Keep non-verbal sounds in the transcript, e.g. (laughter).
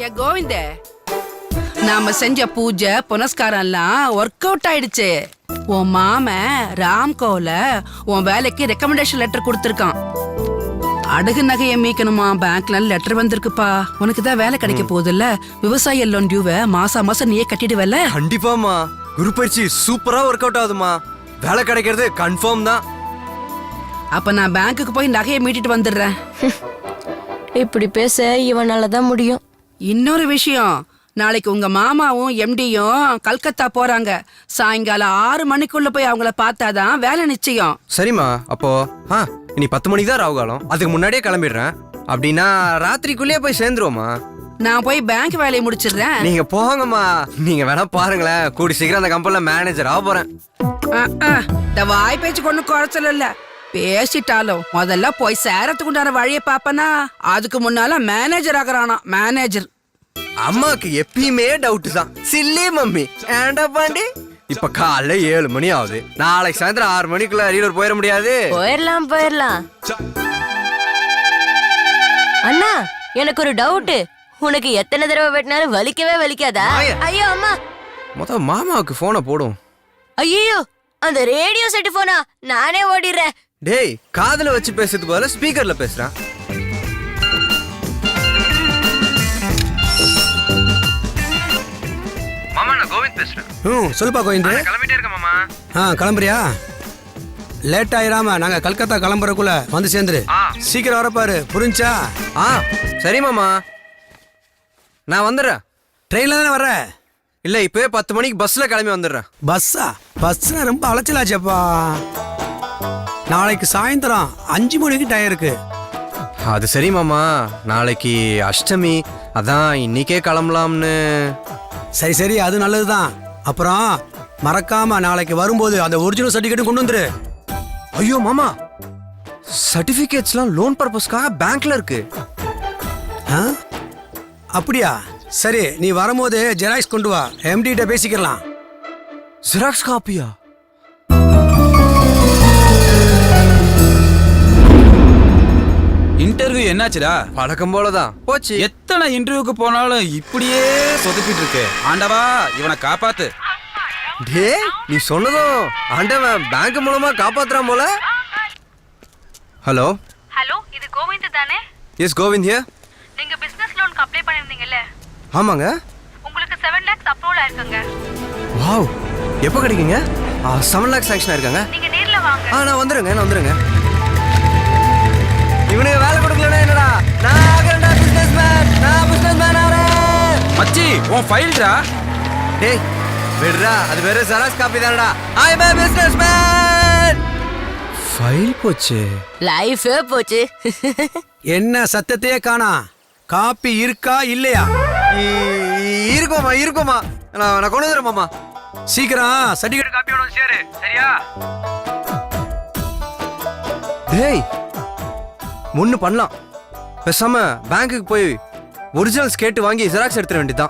ஏ கோவிந்த நாம செஞ்ச பூஜை புனஸ்காரம் எல்லாம் ஒர்க் அவுட் ஆயிடுச்சு. உன் மாமன் ராம்கோல உன் வேலைக்கு ரெக்கமெண்டேஷன் லெட்டர் கொடுத்திருக்கான். அடகு நகையை மீக்கணுமா பேங்க்ல லெட்டர் வந்திருக்குப்பா. உனக்கு தான் வேலை கிடைக்க போகுதுல்ல? விவசாய லோன் டியூவை மாசா மாசம் நீயே கட்டிடுவல்ல? கண்டிப்பாமா குரு பயிற்சி சூப்பரா ஒர்க் அவுட் ஆகுதுமா வேலை கிடைக்கிறது கன்ஃபார்ம் தான். அப்ப நான் பேங்க்குக்கு போய் நகையை மீட்டிட்டு வந்துடுறேன். (laughs) இப்படி பேச இவனால தான் முடியும். இன்னொரு விஷயம். நாளைக்கு உங்க மாமாவும் எம்டியும் கல்கத்தா போறாங்க. சாயங்காலம் ஆறு மணிக்குள்ள போய் அவங்கள பார்த்தாதான் வேலை நிச்சயம். சரிம்மா அப்போ ஆ இனி பத்து மணிக்கு தான் ராவுகாலம் அதுக்கு முன்னாடியே கிளம்பிடுறேன். அப்படின்னா ராத்திரிக்குள்ளேயே போய் சேர்ந்துருவோமா நான் போய் பேங்க் வேலையை முடிச்சிடுறேன். நீங்க போங்கம்மா. நீங்க வேணா பாருங்களேன். கூடி சீக்கிரம் அந்த கம்பெனில மேனேஜர் ஆக போறேன். இந்த வாய் பேச்சு கொண்டு குறைச்சல இல்ல. பேசிட்டாலும் முதல்ல போய் சேரத்துக்கு உண்டான வழியை பாப்பனா அதுக்கு முன்னால மேனேஜர் ஆகுறானா? மேனேஜர் அம்மாக்கு எப்பயுமே டவுட் தான். Silly mummy. ஏண்டா பாண்டி? இப்ப காலைல ஏழு மணி ஆகுது. நாளைக்கு சாயந்தரம் ஆறு மணிக்குள்ள அரியலூர் போயிட முடியாது. போயிடலாம் போயிடலாம் அண்ணா எனக்கு ஒரு டவுட் உனக்கு எத்தனை தடவை வெட்டினாலும் வலிக்கவே வலிக்காதா. ஐயோ அம்மா. மொத்த மாமாவுக்கு போனை போடும். ஐயோ அந்த ரேடியோ செட்டு போனா நானே ஓடிடுறேன். டேய் காதுல வச்சு பேசுறது போல ஸ்பீக்கர்ல பேசுறான். நான் கோவிந்த் பேசுறேன். ம் சொல்லுப்பா கோவிந்து. கிளம்பிட்டே இருக்கேன் மாமா. ஆ கிளம்புறியா? லேட் ஆயிராம நாங்க கல்கத்தா கிளம்புறக்குள்ள வந்து சேர்ந்துரு. சீக்கிரம் வரப்பாரு புரிஞ்சா? ஆ சரி மாமா. நான் வந்துடுறேன். ட்ரெயின்ல தானே வர்ற? இல்ல இப்பவே பத்து மணிக்கு பஸ்ல கிளம்பி வந்துடுறேன். பஸ்ஸா பஸ்னா ரொம்ப அலைச்சலாச்சப்பா. நாளைக்கு சாயந்தரம் அஞ்சு மணிக்கு டயம் இருக்கு. அது சரி மாமா. நாளைக்கு அஷ்டமி. அதான் இன்னைக்கே கிளம்பலாம்னு. சரி சரி அது நல்லதுதான். அப்புறம் மறக்காம நாளைக்கு வரும்போது அந்த ஒரிஜினல் சர்டிஃபிகேட்டும் கொண்டு வந்துரு. ஐயோ மாமா. சர்டிபிகேட்ஸ்லாம் லோன் பர்பஸ்க்காக பேங்க்ல இருக்கு. ஆ? அப்படியா? சரி நீ வரும்போது ஜெராக்ஸ் கொண்டு வா. எம்டி கிட்ட பேசிக்கலாம் ஜெராக்ஸ் காப்பியா இன்டர்வியூ என்னாச்சுடா? வழக்கம் போலதான். போச்சு. எத்தனை இன்டர்வியூக்கு போனாலும் இப்படியே சொதப்பிட்டு இருக்கு ஆண்டவா இவனை காப்பாத்து. டே நீ சொன்னதும் ஆண்டவன் பேங்க் மூலமா காப்பாத்துறான் போல. ஹலோ ஹலோ இது கோவிந்த் தானே? எஸ் கோவிந்த் ஹியர் நீங்க பிசினஸ் லோனுக்கு அப்ளை பண்ணிருந்தீங்கல்ல ஆமாங்க. உங்களுக்கு செவன் லேக்ஸ் அப்ரூவல் ஆயிருக்குங்க. வாவ் எப்போ கிடைக்குங்க? செவன் லேக்ஸ் சாங்ஷன் ஆயிருக்காங்க நீங்க நேர்ல வாங்க. ஆ நான் வந்துருங்க நான் வந்துருங்க. இவனுக்கு வேலை நான் ஆகிறேன்டா பிசினஸ் மேன் நான் பிசினஸ் மேன் ஆகிறேன் மச்சி உன் ஃபைல்டா? டேய் விடுறா அது வேற ஜெராக்ஸ் காப்பி தானடா. I a businessman file போச்சு. லைஃபே போச்சு. என்ன சத்தத்தையே காணா? காப்பி இருக்கா இல்லையா? இ- இருக்குமா இருக்குமா நான் நான் கொண்டு வந்துடுறேன் மாமா. சீக்கிரம் சர்டிஃபிகேட் காப்பியோட சேரு. சரியா? டேய் ஒன்று பண்ணலாம். பேசாம பேங்க்குக்கு போய் ஒரிஜினல்ஸ் கேட்டு வாங்கி ஜெராக்ஸ் எடுத்துட வேண்டியதுதான்.